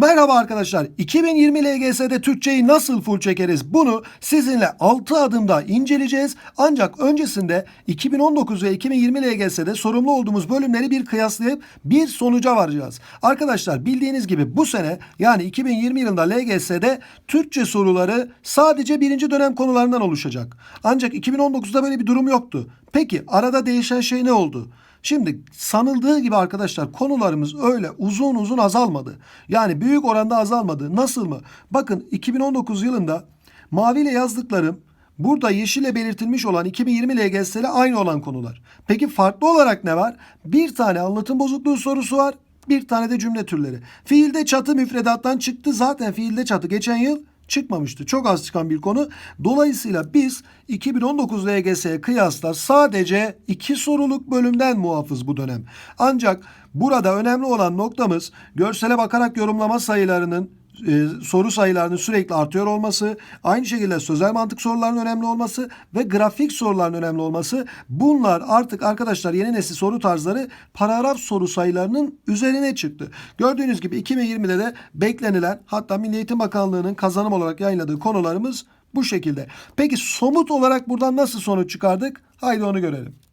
Merhaba arkadaşlar. 2020 LGS'de Türkçeyi nasıl full çekeriz? Bunu sizinle 6 adımda inceleyeceğiz. Ancak öncesinde 2019 ve 2020 LGS'de sorumlu olduğumuz bölümleri bir kıyaslayıp bir sonuca varacağız. Arkadaşlar bildiğiniz gibi bu sene yani 2020 yılında LGS'de Türkçe soruları sadece birinci dönem konularından oluşacak. Ancak 2019'da böyle bir durum yoktu. Peki arada değişen şey ne oldu? Şimdi sanıldığı gibi arkadaşlar konularımız öyle uzun uzun azalmadı. Yani büyük oranda azalmadı. Nasıl mı? Bakın 2019 yılında maviyle yazdıklarım burada yeşille belirtilmiş olan 2020 LGS aynı olan konular. Peki farklı olarak ne var? Bir tane anlatım bozukluğu sorusu var. Bir tane de cümle türleri. Fiilde çatı müfredattan çıktı. Zaten fiilde çatı geçen yıl çıkmamıştı. Çok az çıkan bir konu. Dolayısıyla biz 2019 LGS'ye kıyasla sadece iki soruluk bölümden muhafız bu dönem. Ancak burada önemli olan noktamız görsele bakarak yorumlama sayılarının e, soru sayılarının sürekli artıyor olması, aynı şekilde sözel mantık sorularının önemli olması ve grafik soruların önemli olması. Bunlar artık arkadaşlar yeni nesil soru tarzları paragraf soru sayılarının üzerine çıktı. Gördüğünüz gibi 2020'de de beklenilen hatta Milli Eğitim Bakanlığı'nın kazanım olarak yayınladığı konularımız bu şekilde. Peki somut olarak buradan nasıl sonuç çıkardık? Haydi onu görelim.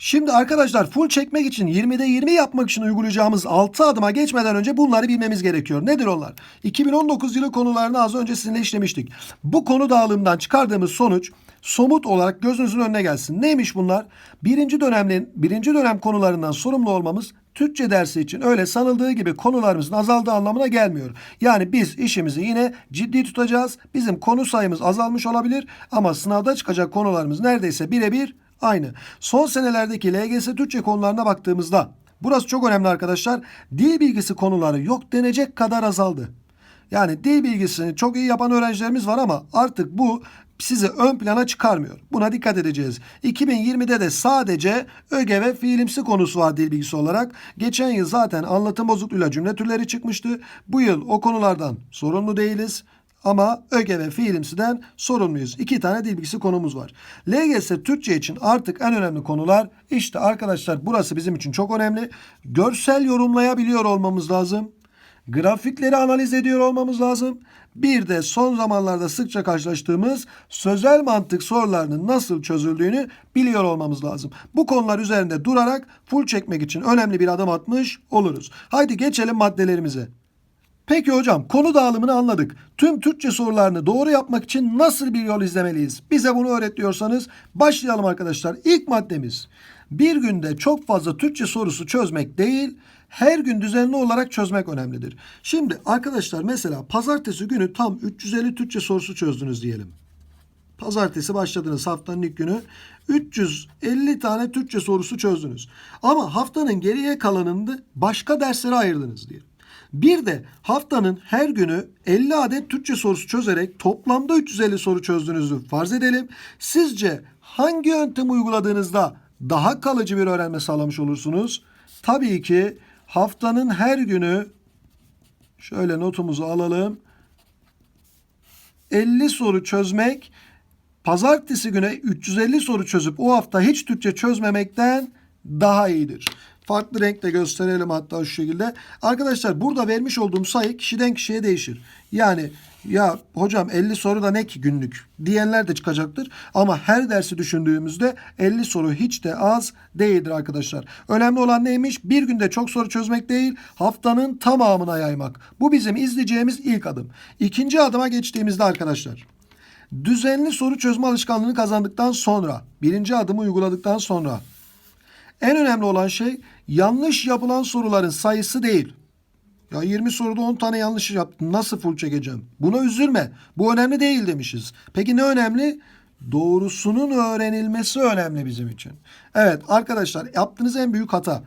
Şimdi arkadaşlar full çekmek için 20'de 20 yapmak için uygulayacağımız 6 adıma geçmeden önce bunları bilmemiz gerekiyor. Nedir onlar? 2019 yılı konularını az önce sizinle işlemiştik. Bu konu dağılımından çıkardığımız sonuç somut olarak gözünüzün önüne gelsin. Neymiş bunlar? Birinci dönemin birinci dönem konularından sorumlu olmamız Türkçe dersi için öyle sanıldığı gibi konularımızın azaldığı anlamına gelmiyor. Yani biz işimizi yine ciddi tutacağız. Bizim konu sayımız azalmış olabilir ama sınavda çıkacak konularımız neredeyse birebir aynı. Son senelerdeki LGS Türkçe konularına baktığımızda burası çok önemli arkadaşlar. Dil bilgisi konuları yok denecek kadar azaldı. Yani dil bilgisini çok iyi yapan öğrencilerimiz var ama artık bu sizi ön plana çıkarmıyor. Buna dikkat edeceğiz. 2020'de de sadece öge ve fiilimsi konusu var dil bilgisi olarak. Geçen yıl zaten anlatım bozukluğuyla cümle türleri çıkmıştı. Bu yıl o konulardan sorumlu değiliz. Ama öge ve fiilimsiden sorumluyuz. İki tane dil bilgisi konumuz var. LGS Türkçe için artık en önemli konular işte arkadaşlar burası bizim için çok önemli. Görsel yorumlayabiliyor olmamız lazım. Grafikleri analiz ediyor olmamız lazım. Bir de son zamanlarda sıkça karşılaştığımız sözel mantık sorularının nasıl çözüldüğünü biliyor olmamız lazım. Bu konular üzerinde durarak full çekmek için önemli bir adım atmış oluruz. Haydi geçelim maddelerimize. Peki hocam konu dağılımını anladık. Tüm Türkçe sorularını doğru yapmak için nasıl bir yol izlemeliyiz? Bize bunu öğret diyorsanız başlayalım arkadaşlar. İlk maddemiz bir günde çok fazla Türkçe sorusu çözmek değil, her gün düzenli olarak çözmek önemlidir. Şimdi arkadaşlar mesela pazartesi günü tam 350 Türkçe sorusu çözdünüz diyelim. Pazartesi başladınız haftanın ilk günü. 350 tane Türkçe sorusu çözdünüz. Ama haftanın geriye kalanını başka derslere ayırdınız diyelim. Bir de haftanın her günü 50 adet Türkçe sorusu çözerek toplamda 350 soru çözdüğünüzü farz edelim. Sizce hangi yöntemi uyguladığınızda daha kalıcı bir öğrenme sağlamış olursunuz? Tabii ki haftanın her günü şöyle notumuzu alalım. 50 soru çözmek pazartesi güne 350 soru çözüp o hafta hiç Türkçe çözmemekten daha iyidir. Farklı renkle gösterelim hatta şu şekilde. Arkadaşlar burada vermiş olduğum sayı kişiden kişiye değişir. Yani ya hocam 50 soru da ne ki günlük diyenler de çıkacaktır. Ama her dersi düşündüğümüzde 50 soru hiç de az değildir arkadaşlar. Önemli olan neymiş? Bir günde çok soru çözmek değil, haftanın tamamına yaymak. Bu bizim izleyeceğimiz ilk adım. İkinci adıma geçtiğimizde arkadaşlar. Düzenli soru çözme alışkanlığını kazandıktan sonra, birinci adımı uyguladıktan sonra en önemli olan şey yanlış yapılan soruların sayısı değil. Ya 20 soruda 10 tane yanlış yaptım. Nasıl full çekeceğim? Buna üzülme. Bu önemli değil demişiz. Peki ne önemli? Doğrusunun öğrenilmesi önemli bizim için. Evet arkadaşlar yaptığınız en büyük hata.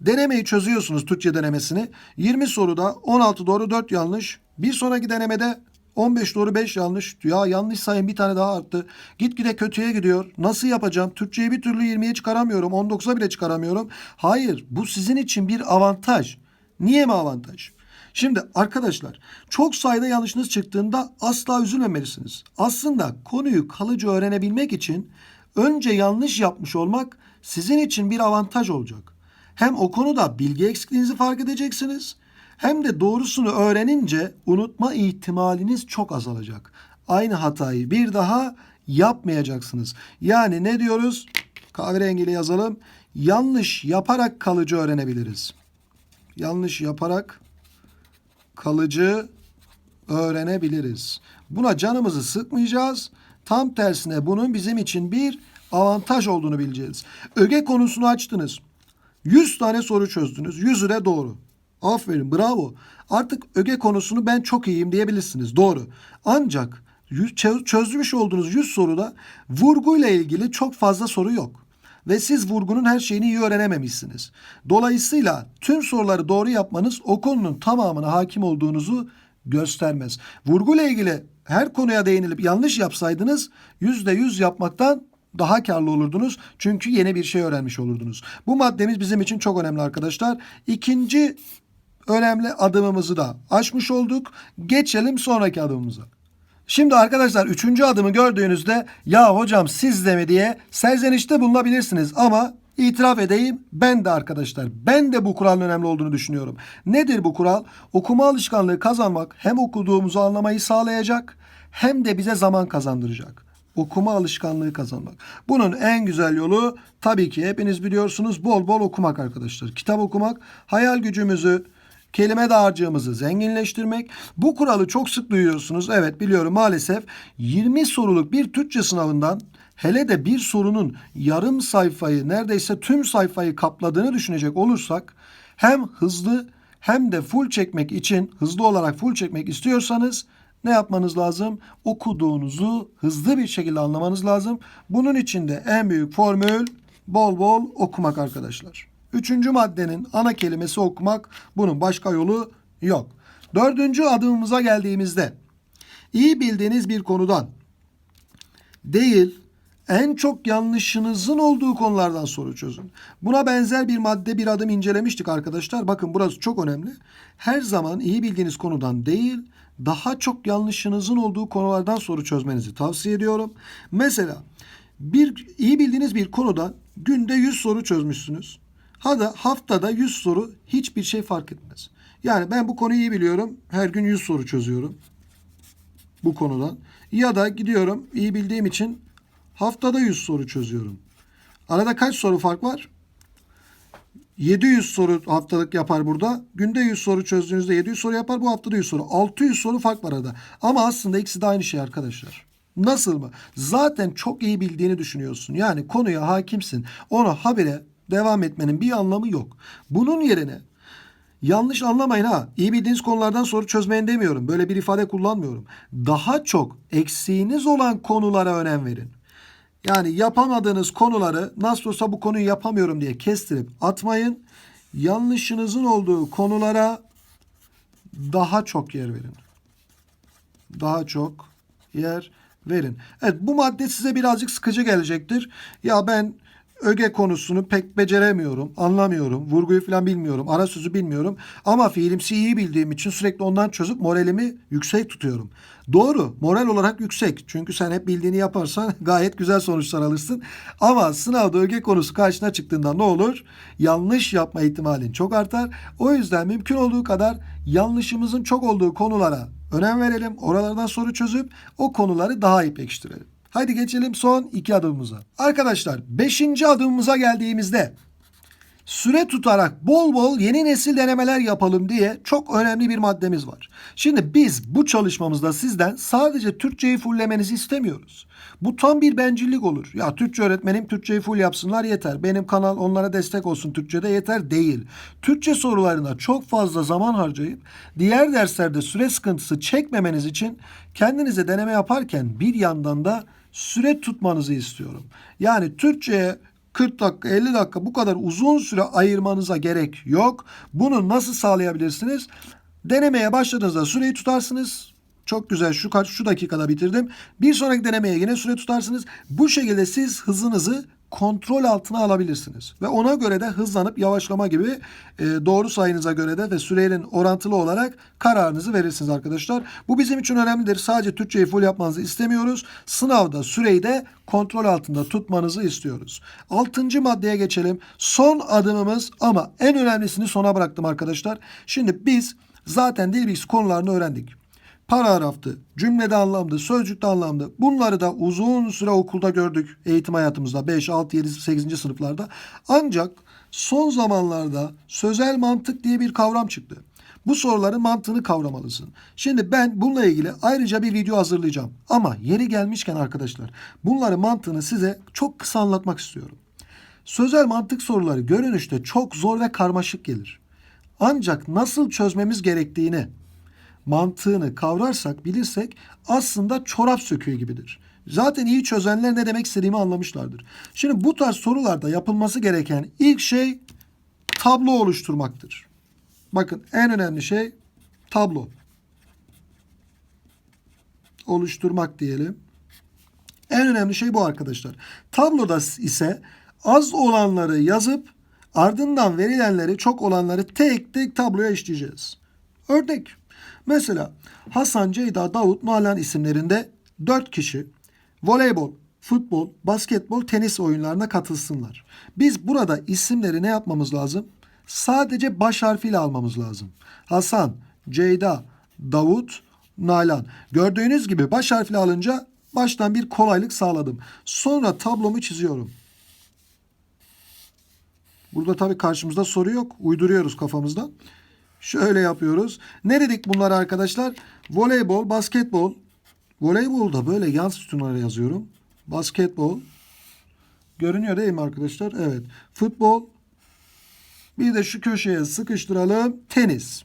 Denemeyi çözüyorsunuz Türkçe denemesini. 20 soruda 16 doğru 4 yanlış. Bir sonraki denemede 15 doğru 5 yanlış. Ya yanlış sayım bir tane daha arttı. Gitgide kötüye gidiyor. Nasıl yapacağım? Türkçeyi bir türlü 20'ye çıkaramıyorum. 19'a bile çıkaramıyorum. Hayır bu sizin için bir avantaj. Niye mi avantaj? Şimdi arkadaşlar çok sayıda yanlışınız çıktığında asla üzülmemelisiniz. Aslında konuyu kalıcı öğrenebilmek için önce yanlış yapmış olmak sizin için bir avantaj olacak. Hem o konuda bilgi eksikliğinizi fark edeceksiniz Hem de doğrusunu öğrenince unutma ihtimaliniz çok azalacak. Aynı hatayı bir daha yapmayacaksınız. Yani ne diyoruz? Kahverengiyle yazalım. Yanlış yaparak kalıcı öğrenebiliriz. Yanlış yaparak kalıcı öğrenebiliriz. Buna canımızı sıkmayacağız. Tam tersine bunun bizim için bir avantaj olduğunu bileceğiz. Öge konusunu açtınız. 100 tane soru çözdünüz. 100'ü de doğru. Aferin bravo. Artık öge konusunu ben çok iyiyim diyebilirsiniz. Doğru. Ancak çözmüş olduğunuz 100 soruda vurguyla ilgili çok fazla soru yok. Ve siz vurgunun her şeyini iyi öğrenememişsiniz. Dolayısıyla tüm soruları doğru yapmanız o konunun tamamına hakim olduğunuzu göstermez. Vurguyla ilgili her konuya değinilip yanlış yapsaydınız %100 yapmaktan daha karlı olurdunuz. Çünkü yeni bir şey öğrenmiş olurdunuz. Bu maddemiz bizim için çok önemli arkadaşlar. İkinci önemli adımımızı da aşmış olduk. Geçelim sonraki adımımıza. Şimdi arkadaşlar üçüncü adımı gördüğünüzde ya hocam siz de mi diye serzenişte bulunabilirsiniz ama itiraf edeyim ben de arkadaşlar ben de bu kuralın önemli olduğunu düşünüyorum. Nedir bu kural? Okuma alışkanlığı kazanmak hem okuduğumuzu anlamayı sağlayacak hem de bize zaman kazandıracak. Okuma alışkanlığı kazanmak. Bunun en güzel yolu tabii ki hepiniz biliyorsunuz bol bol okumak arkadaşlar. Kitap okumak hayal gücümüzü kelime dağarcığımızı zenginleştirmek. Bu kuralı çok sık duyuyorsunuz. Evet biliyorum maalesef 20 soruluk bir Türkçe sınavından hele de bir sorunun yarım sayfayı neredeyse tüm sayfayı kapladığını düşünecek olursak hem hızlı hem de full çekmek için hızlı olarak full çekmek istiyorsanız ne yapmanız lazım? Okuduğunuzu hızlı bir şekilde anlamanız lazım. Bunun için de en büyük formül bol bol okumak arkadaşlar. Üçüncü maddenin ana kelimesi okumak. Bunun başka yolu yok. Dördüncü adımımıza geldiğimizde iyi bildiğiniz bir konudan değil en çok yanlışınızın olduğu konulardan soru çözün. Buna benzer bir madde bir adım incelemiştik arkadaşlar. Bakın burası çok önemli. Her zaman iyi bildiğiniz konudan değil daha çok yanlışınızın olduğu konulardan soru çözmenizi tavsiye ediyorum. Mesela bir iyi bildiğiniz bir konuda günde 100 soru çözmüşsünüz. Hadi haftada 100 soru hiçbir şey fark etmez. Yani ben bu konuyu iyi biliyorum. Her gün 100 soru çözüyorum bu konudan. Ya da gidiyorum iyi bildiğim için haftada 100 soru çözüyorum. Arada kaç soru fark var? 700 soru haftalık yapar burada. Günde 100 soru çözdüğünüzde 700 soru yapar. Bu haftada 100 soru. 600 soru fark var arada. Ama aslında ikisi de aynı şey arkadaşlar. Nasıl mı? Zaten çok iyi bildiğini düşünüyorsun. Yani konuya hakimsin. Ona habire devam etmenin bir anlamı yok. Bunun yerine Yanlış anlamayın ha. İyi bildiğiniz konulardan soru çözmeyin demiyorum. Böyle bir ifade kullanmıyorum. Daha çok eksiğiniz olan konulara önem verin. Yani yapamadığınız konuları nasıl olsa bu konuyu yapamıyorum diye kestirip atmayın. Yanlışınızın olduğu konulara daha çok yer verin. Daha çok yer verin. Evet bu madde size birazcık sıkıcı gelecektir. Ya ben öge konusunu pek beceremiyorum, anlamıyorum, vurguyu falan bilmiyorum, ara sözü bilmiyorum. Ama fiilimsi iyi bildiğim için sürekli ondan çözüp moralimi yüksek tutuyorum. Doğru, moral olarak yüksek. Çünkü sen hep bildiğini yaparsan gayet güzel sonuçlar alırsın. Ama sınavda öge konusu karşına çıktığında ne olur? Yanlış yapma ihtimalin çok artar. O yüzden mümkün olduğu kadar yanlışımızın çok olduğu konulara önem verelim. Oralardan soru çözüp o konuları daha iyi pekiştirelim. Haydi geçelim son iki adımımıza. Arkadaşlar beşinci adımımıza geldiğimizde süre tutarak bol bol yeni nesil denemeler yapalım diye çok önemli bir maddemiz var. Şimdi biz bu çalışmamızda sizden sadece Türkçeyi fullemenizi istemiyoruz. Bu tam bir bencillik olur. Ya Türkçe öğretmenim Türkçeyi full yapsınlar yeter. Benim kanal onlara destek olsun Türkçe'de yeter değil. Türkçe sorularına çok fazla zaman harcayıp diğer derslerde süre sıkıntısı çekmemeniz için kendinize deneme yaparken bir yandan da süre tutmanızı istiyorum. Yani Türkçe'ye 40 dakika 50 dakika bu kadar uzun süre ayırmanıza gerek yok. Bunu nasıl sağlayabilirsiniz? Denemeye başladığınızda süreyi tutarsınız. Çok güzel şu kaç şu dakikada bitirdim. Bir sonraki denemeye yine süre tutarsınız. Bu şekilde siz hızınızı kontrol altına alabilirsiniz. Ve ona göre de hızlanıp yavaşlama gibi e, doğru sayınıza göre de ve sürenin orantılı olarak kararınızı verirsiniz arkadaşlar. Bu bizim için önemlidir. Sadece Türkçeyi full yapmanızı istemiyoruz. Sınavda süreyi de kontrol altında tutmanızı istiyoruz. Altıncı maddeye geçelim. Son adımımız ama en önemlisini sona bıraktım arkadaşlar. Şimdi biz zaten dil bilgisi konularını öğrendik paragraftı, cümlede anlamdı, sözcükte anlamdı. Bunları da uzun süre okulda gördük eğitim hayatımızda 5, 6, 7, 8. sınıflarda. Ancak son zamanlarda sözel mantık diye bir kavram çıktı. Bu soruların mantığını kavramalısın. Şimdi ben bununla ilgili ayrıca bir video hazırlayacağım. Ama yeri gelmişken arkadaşlar bunların mantığını size çok kısa anlatmak istiyorum. Sözel mantık soruları görünüşte çok zor ve karmaşık gelir. Ancak nasıl çözmemiz gerektiğini mantığını kavrarsak, bilirsek aslında çorap söküğü gibidir. Zaten iyi çözenler ne demek istediğimi anlamışlardır. Şimdi bu tarz sorularda yapılması gereken ilk şey tablo oluşturmaktır. Bakın en önemli şey tablo. Oluşturmak diyelim. En önemli şey bu arkadaşlar. Tabloda ise az olanları yazıp ardından verilenleri çok olanları tek tek tabloya işleyeceğiz. Örnek. Mesela Hasan, Ceyda, Davut, Nalan isimlerinde 4 kişi voleybol, futbol, basketbol, tenis oyunlarına katılsınlar. Biz burada isimleri ne yapmamız lazım? Sadece baş harfiyle almamız lazım. Hasan, Ceyda, Davut, Nalan. Gördüğünüz gibi baş harfiyle alınca baştan bir kolaylık sağladım. Sonra tablomu çiziyorum. Burada tabii karşımızda soru yok. Uyduruyoruz kafamızdan. Şöyle yapıyoruz. Ne dedik bunlar arkadaşlar? Voleybol, basketbol. Voleybolda böyle yan sütunlara yazıyorum. Basketbol. Görünüyor değil mi arkadaşlar? Evet. Futbol. Bir de şu köşeye sıkıştıralım. Tenis.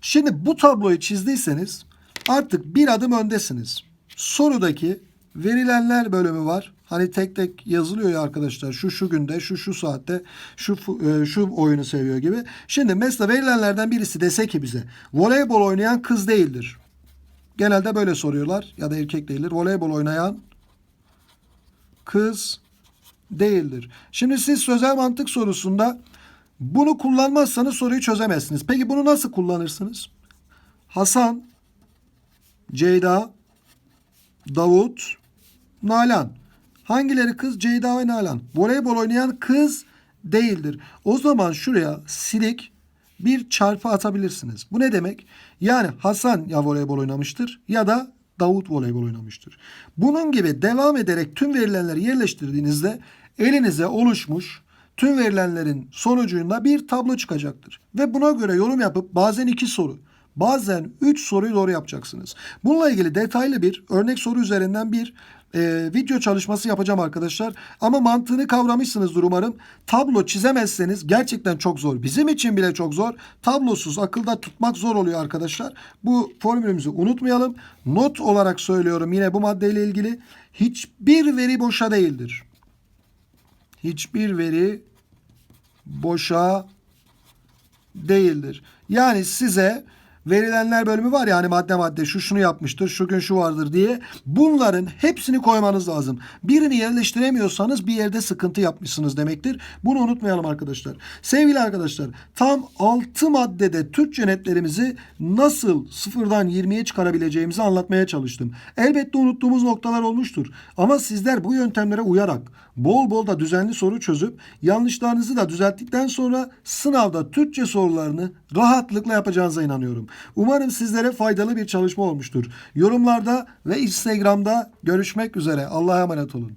Şimdi bu tabloyu çizdiyseniz artık bir adım öndesiniz. Sorudaki verilenler bölümü var. Hani tek tek yazılıyor ya arkadaşlar. Şu şu günde, şu şu saatte, şu e, şu oyunu seviyor gibi. Şimdi mesela verilenlerden birisi dese ki bize voleybol oynayan kız değildir. Genelde böyle soruyorlar ya da erkek değildir. Voleybol oynayan kız değildir. Şimdi siz sözel mantık sorusunda bunu kullanmazsanız soruyu çözemezsiniz. Peki bunu nasıl kullanırsınız? Hasan, Ceyda, Davut, Nalan. Hangileri kız? Ceyda ve Nalan. Voleybol oynayan kız değildir. O zaman şuraya silik bir çarpı atabilirsiniz. Bu ne demek? Yani Hasan ya voleybol oynamıştır ya da Davut voleybol oynamıştır. Bunun gibi devam ederek tüm verilenleri yerleştirdiğinizde elinize oluşmuş tüm verilenlerin sonucunda bir tablo çıkacaktır. Ve buna göre yorum yapıp bazen iki soru, bazen üç soruyu doğru yapacaksınız. Bununla ilgili detaylı bir örnek soru üzerinden bir e, video çalışması yapacağım arkadaşlar. Ama mantığını kavramışsınızdır umarım. Tablo çizemezseniz gerçekten çok zor. Bizim için bile çok zor. Tablosuz akılda tutmak zor oluyor arkadaşlar. Bu formülümüzü unutmayalım. Not olarak söylüyorum yine bu maddeyle ilgili. Hiçbir veri boşa değildir. Hiçbir veri boşa değildir. Yani size verilenler bölümü var ya hani madde madde şu şunu yapmıştır, şu gün şu vardır diye bunların hepsini koymanız lazım. Birini yerleştiremiyorsanız bir yerde sıkıntı yapmışsınız demektir. Bunu unutmayalım arkadaşlar. Sevgili arkadaşlar tam 6 maddede Türkçe netlerimizi nasıl sıfırdan 20'ye çıkarabileceğimizi anlatmaya çalıştım. Elbette unuttuğumuz noktalar olmuştur. Ama sizler bu yöntemlere uyarak bol bol da düzenli soru çözüp yanlışlarınızı da düzelttikten sonra sınavda Türkçe sorularını rahatlıkla yapacağınıza inanıyorum. Umarım sizlere faydalı bir çalışma olmuştur. Yorumlarda ve Instagram'da görüşmek üzere. Allah'a emanet olun.